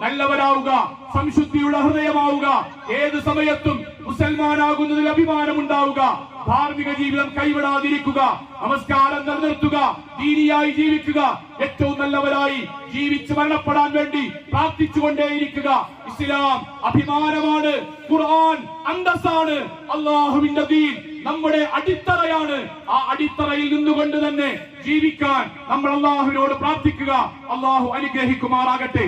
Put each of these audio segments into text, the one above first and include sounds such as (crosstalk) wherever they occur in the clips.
നല്ലവരാവുക സംശുദ്ധിയുടെ ഹൃദയമാവുക ഏത് സമയത്തും മുസൽമാനാകുന്നതിൽ അഭിമാനമുണ്ടാവുക ധാർമ്മിക ജീവിതം കൈവിടാതിരിക്കുക നമസ്കാരം നിലനിർത്തുക ദീനിയായി ജീവിക്കുക ഏറ്റവും നല്ലവരായി ജീവിച്ച് മരണപ്പെടാൻ വേണ്ടി പ്രാർത്ഥിച്ചുകൊണ്ടേയിരിക്കുക. ഇസ്ലാം അഭിമാനമാണ് ഖുർആൻ അന്തസ്സാണ് അള്ളാഹുവിന്റെ ദീൻ നമ്മുടെ അടിത്തറയാണ്. ആ അടിത്തറയിൽ നിന്നുകൊണ്ട് തന്നെ ജീവിക്കാൻ നമ്മൾ അള്ളാഹുവിനോട് പ്രാർത്ഥിക്കുക. അള്ളാഹു അനുഗ്രഹിക്കുമാറാകട്ടെ.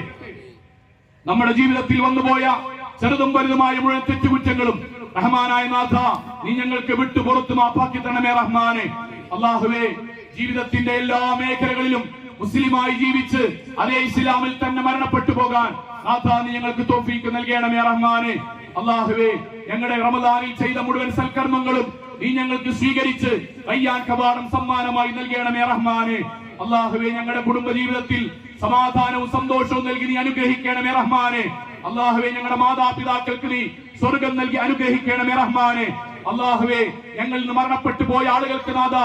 നമ്മുടെ ജീവിതത്തിൽ വന്നുപോയ ചെറുതും വലുതുമായ മുഴുവൻ തെറ്റുകുറ്റങ്ങളും റഹ്മാനായ നാഥ നീ ഞങ്ങൾക്ക് വിട്ടു പുറത്തു മാപ്പാക്കി തരണമേ റഹ്മാനെ. അള്ളാഹുവേ ജീവിതത്തിന്റെ എല്ലാ മേഖലകളിലും മുസ്ലിമായി ജീവിച്ച് അതേ ഇസ്ലാമിൽ തന്നെ മരണപ്പെട്ടു പോകാൻ നാഥ നീ ഞങ്ങൾക്ക് തോഫീക്ക് നൽകണമേ റഹ്മാനെ. അള്ളാഹുവേ ഞങ്ങളുടെ റമദാനിൽ ചെയ്ത മുഴുവൻ സൽക്കർമ്മങ്ങളും നീ ഞങ്ങൾക്ക് സ്വീകരിച്ച് അയ്യാൻ കവാടം സമ്മാനമായി നൽകണമേ റഹ്മാനെ. അള്ളാഹുവെ ഞങ്ങളുടെ കുടുംബ ജീവിതത്തിൽ സമാധാനവും സന്തോഷവും നൽകി നീ അനുഗ്രഹിക്കണമേ റഹ്മാനെ. അള്ളാഹുവെ ഞങ്ങളുടെ മാതാപിതാക്കൾക്ക് നീ സ്വർഗം നൽകി അനുഗ്രഹിക്കണമേ റഹ്മാനെ. അള്ളാഹുവെ ഞങ്ങളിൽ നിന്ന് മരണപ്പെട്ടു പോയ ആളുകൾക്ക് നാഥ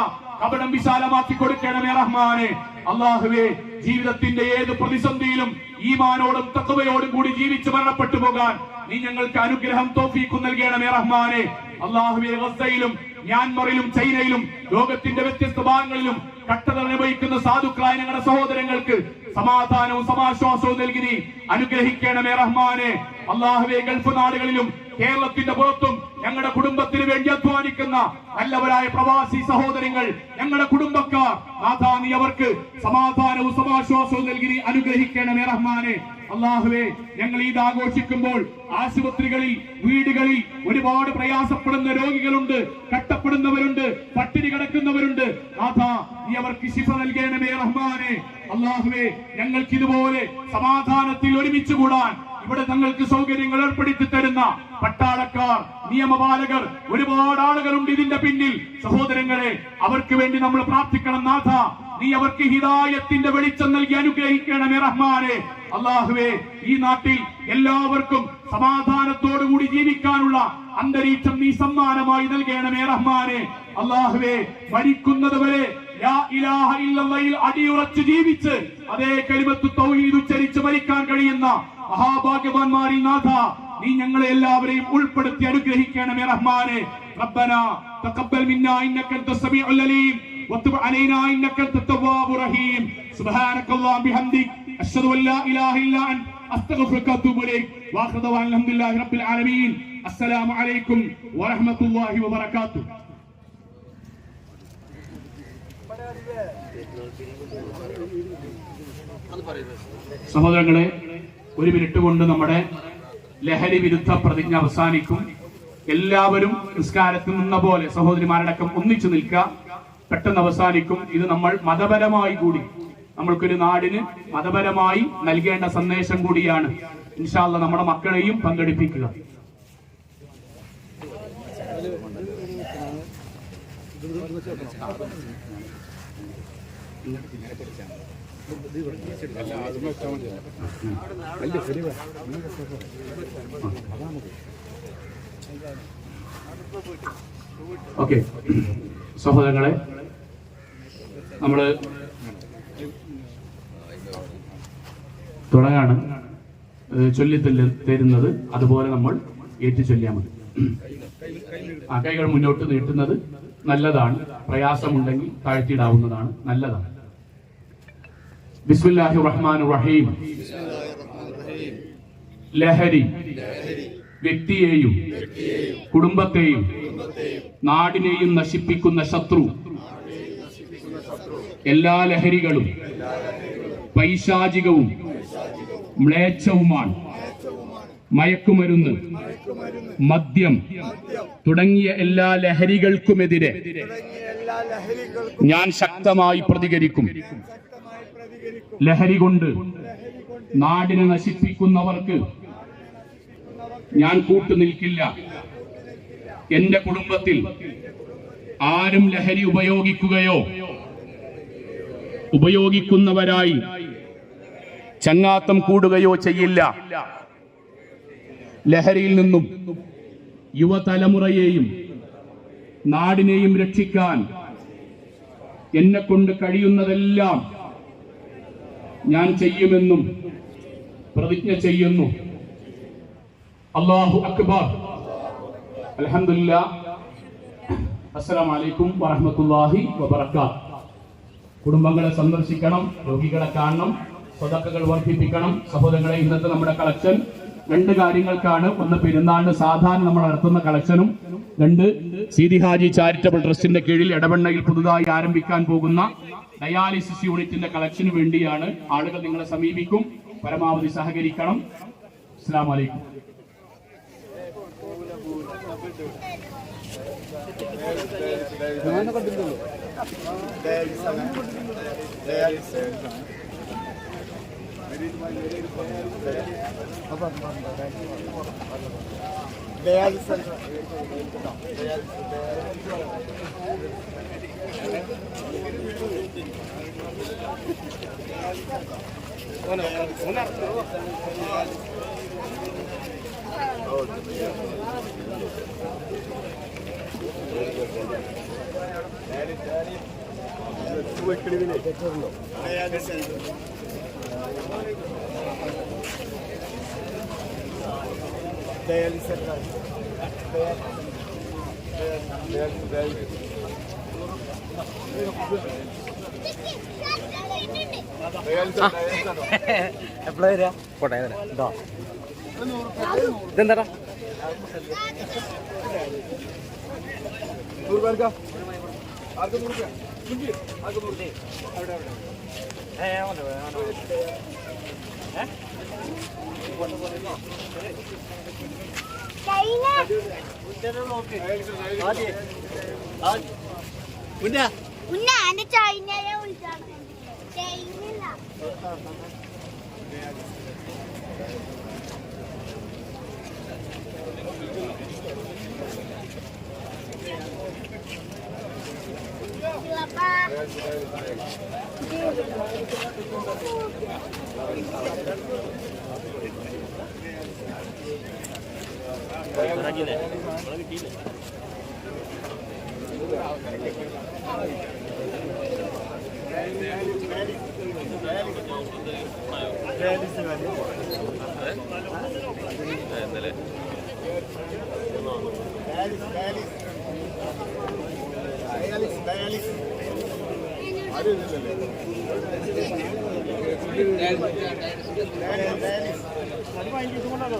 കപടം വിശാലമാക്കി കൊടുക്കണമേ റഹ്മാനെ. അള്ളാഹുവെ ജീവിതത്തിന്റെ ഏത് പ്രതിസന്ധിയിലും ഈമാനോടും തക്കവയോടും കൂടി ജീവിച്ച് മരണപ്പെട്ടു പോകാൻ നീ ഞങ്ങൾക്ക് അനുഗ്രഹം തോഫീക്കും നൽകണമേ റഹ്മാനെ. അള്ളാഹുവെ ഗസയിലും മ്യാൻമറിലും ചൈനയിലും ലോകത്തിന്റെ വ്യത്യസ്ത ഭാഗങ്ങളിലും കട്ടത അനുഭവിക്കുന്ന സാധുക്കളായ ഞങ്ങളുടെ സഹോദരങ്ങൾക്ക് സമാധാനവും സമാശ്വാസവും നൽകി അനുഗ്രഹിക്കണമേ റഹ്മാനെ. അള്ളാഹുവെ ഗൾഫ് നാടുകളിലും കേരളത്തിന്റെ പുറത്തും ഞങ്ങളുടെ കുടുംബത്തിന് വേണ്ടി അധ്വാനിക്കുന്ന നല്ലവരായ പ്രവാസി സഹോദരങ്ങൾ ഞങ്ങളുടെ കുടുംബക്കാർ നാഥാ നീ അവർക്ക് സമാധാനവും സമാശ്വാസവും നൽകി അനുഗ്രഹിക്കണമേ റഹ്മാനെ. അള്ളാഹുവെ ഞങ്ങൾ ഈദ് ആഘോഷിക്കുമ്പോൾ ആശുപത്രികളിൽ വീടുകളിൽ ഒരുപാട് പ്രയാസപ്പെടുന്ന രോഗികളുണ്ട് കട്ടപ്പെടുന്നവരുണ്ട് പട്ടിണി കിടക്കുന്നവരുണ്ട്. നാഥാ നീ അവർക്ക് ശിഫ നൽകണമേ റഹ്മാനെ. അള്ളാഹുവെ ഞങ്ങൾക്ക് ഇതുപോലെ സമാധാനത്തിൽ ഒരുമിച്ച് കൂടാൻ ഇവിടെ തങ്ങൾക്ക് സൗകര്യങ്ങൾ ഏർപ്പെടുത്തി തരുന്ന പട്ടാളക്കാർ നിയമപാലകർ ഒരുപാട് ആളുകളുണ്ട് ഇതിന്റെ പിന്നിൽ. സഹോദരങ്ങളെ അവർക്ക് വേണ്ടി നമ്മൾ പ്രാർത്ഥിക്കണം നാഥ. നീ അവർക്ക് ഹിതായത്തിന്റെ വെളിച്ചം നൽകി അനുഗ്രഹിക്കണമേ റഹ്മാനെ. അള്ളാഹുവേ ഈ നാട്ടിൽ എല്ലാവർക്കും സമാധാനത്തോടുകൂടി ജീവിക്കാനുള്ള അന്തരീക്ഷം നീ സമ്മാനമായി നൽകണമേ റഹ്മാനെ. അള്ളാഹുവേ മരിക്കുന്നത് വരെ അടിയുറച്ച് ജീവിച്ച് അതേ കരിമത്ത് തൗഹീദ് ഉച്ചരിച്ച് മരിക്കാൻ കഴിയുന്ന മഹാഭാഗ്യവാന്മാരിൽ നാഥ നീ ഞങ്ങളെ എല്ലാവരെയും ഉൾപ്പെടുത്തി അനുഗ്രഹിക്കണമേ റഹ്മാനെ ربنا تقبل منا انك انت السميع العليم وتب علينا انك انت التواب الرحيم سبحانك اللهم بحمدك اشهد ان لا اله الا انت استغفرك واتوب اليك واخر دعوانا الحمد لله رب العالمين السلام عليكم ورحمه الله وبركاته സഹോദരങ്ങളെ ഒരു മിനിറ്റ് കൊണ്ട് നമ്മുടെ ലഹരി വിരുദ്ധ പ്രതിജ്ഞ അവസാനിക്കും. എല്ലാവരും നിസ്കാരത്തിൽ നിന്ന പോലെ സഹോദരിമാരടക്കം ഒന്നിച്ചു നിൽക്കുക. പെട്ടെന്ന് അവസാനിക്കും. ഇത് നമ്മൾ മതപരമായി കൂടി നമ്മൾക്കൊരു നാടിന് മതപരമായി നൽകേണ്ട സന്ദേശം കൂടിയാണ്. ഇൻഷാല്ല നമ്മുടെ മക്കളെയും പങ്കെടുപ്പിക്കുക. ഓക്കെ. സഹോദരങ്ങളെ നമ്മൾ തുടങ്ങാണ്. ചൊല്ലി തരുന്നത്. അതുപോലെ നമ്മൾ ഏറ്റു ചൊല്ലിയാൽ മതി. ആ കൈകൾ മുന്നോട്ട് നീട്ടുന്നത് നല്ലതാണ്. പ്രയാസമുണ്ടെങ്കിൽ താഴ്ത്തിയിടാവുന്നതാണ്. നല്ലതാണ്. ബിസ്മില്ലാഹി റഹ്മാൻ റഹീം ലഹരി വ്യക്തിയെയും കുടുംബത്തെയും നാടിനെയും നശിപ്പിക്കുന്ന ശത്രു. എല്ലാ ലഹരികളും പൈശാചികവും മ്ലേച്ഛവുമാണ്. മയക്കുമരുന്ന് മദ്യം തുടങ്ങിയ എല്ലാ ലഹരികൾക്കുമെതിരെ ഞാൻ ശക്തമായി പ്രതികരിക്കും. ലഹരി കൊണ്ട് നാടിനെ നശിപ്പിക്കുന്നവർക്ക് ഞാൻ കൂട്ടുനിൽക്കില്ല എന്റെ കുടുംബത്തിൽ ആരും ലഹരി ഉപയോഗിക്കുകയോ ഉപയോഗിക്കുന്നവരായി ചങ്ങാത്തം കൂടുകയോ ചെയ്യില്ല. ലഹരിയിൽ നിന്നും യുവതലമുറയെയും നാടിനെയും രക്ഷിക്കാൻ എന്നെ കൊണ്ട് കഴിയുന്നതെല്ലാം ഞാൻ ചെയ്യുമെന്നും പ്രതിജ്ഞ ചെയ്യുന്നു. അള്ളാഹു അക്ബർ. അൽഹംദുലില്ലാ. അസ്സലാമു അലൈക്കും വറഹ്മത്തുള്ളാഹി വബറകാത്ത് കുടുംബങ്ങളെ സന്ദർശിക്കണം രോഗികളെ കാണണം സ്വതക്കകൾ വർദ്ധിപ്പിക്കണം. സഹോദരങ്ങളെ ഇന്നത്തെ നമ്മുടെ കളക്ഷൻ രണ്ട് കാര്യങ്ങൾക്കാണ്. ഒന്ന് പെരുന്നാളിന് സാധാരണ നമ്മൾ നടത്തുന്ന കളക്ഷനും രണ്ട് സീതി ഹാജി ചാരിറ്റബിൾ ട്രസ്റ്റിന്റെ കീഴിൽ ഇടവണ്ണയിൽ പുതുതായി ആരംഭിക്കാൻ പോകുന്ന ഡയാലിസിസ് യൂണിറ്റിന്റെ കളക്ഷന് വേണ്ടിയാണ് ആളുകൾ നിങ്ങളെ സമീപിക്കും. പരമാവധി സഹകരിക്കണം. അസ്സാം വലൈക്കും బయాలిస్ ఇక్కడ (laughs) എപ്പോഴാ വരിക പോട്ടെ വരാം. ഇതോ. ഇതെന്താടാ? ఉందా ఉందా అంటే చైనాలో ఉంటాను చైనా Thank you. ഇന്നലെ ഡയാലിസ് ഡയാലിസ് അത് വാങ്ങിക്കൊണ്ടാണോ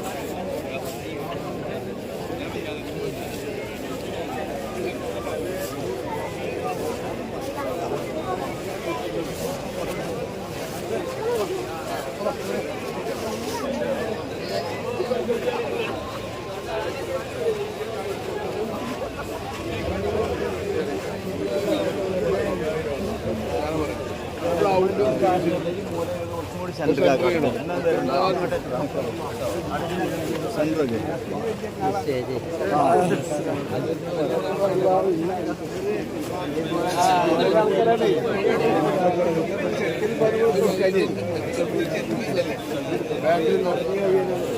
ബാങ്കിൽ നടക്കുന്ന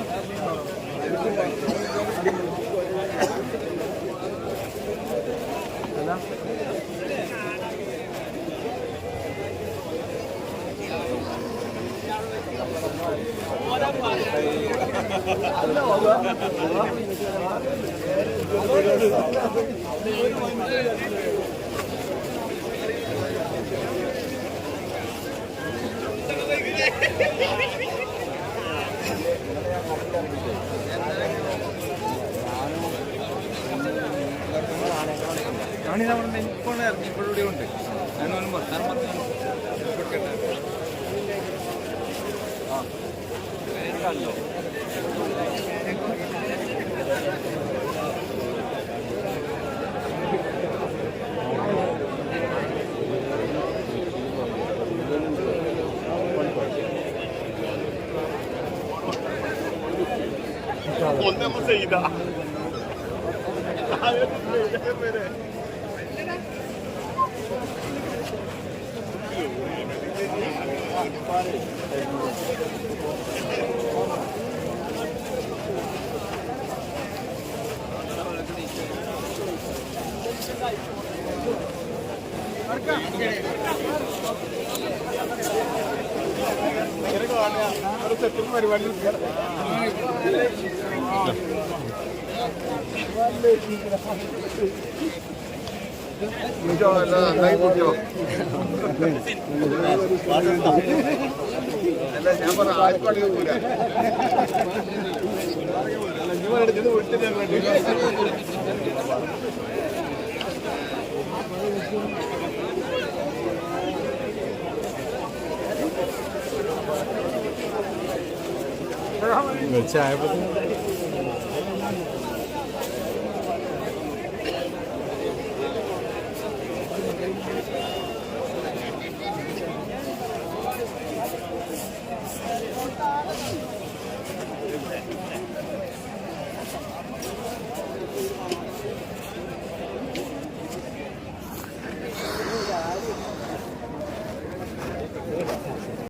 ഞാനിതാ പറഞ്ഞ ഇപ്പോൾ ഇറങ്ങിയപ്പോഴും ഉണ്ട്. ഞാൻ വർത്താനം പറഞ്ഞു ആ. കണ്ടോ? 원내무색이다. (laughs) 아, 왜 그래? അല്ല ഞാൻ പറഞ്ഞ ആയിക്കോട്ടെ പോരാ നിങ്ങളെടുത്തത് വിട്ടില്ല người trai vẫn